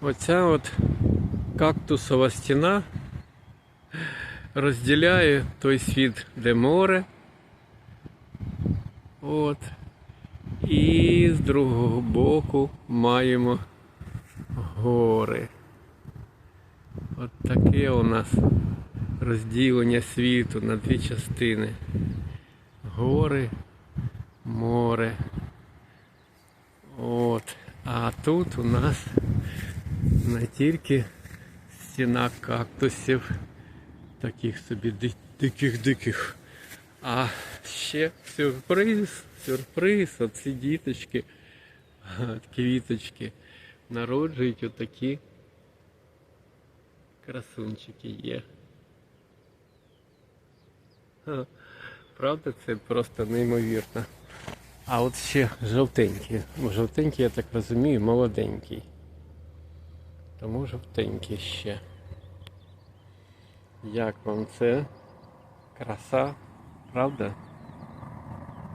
Оця от кактусова стіна розділяє той світ, де море. От. І з другого боку маємо гори. От таке у нас розділення світу на дві частини. Гори, море. От. А тут у нас не тільки стіна кактусів, таких собі диких-диких, а ще сюрприз, сюрприз, оці діточки, квіточки народжують отакі красунчики є. Правда, це просто неймовірно. А от ще жовтенький. Жовтенький, я так розумію, молоденький. Тому жовтенькі ще. Як вам це? Краса, правда?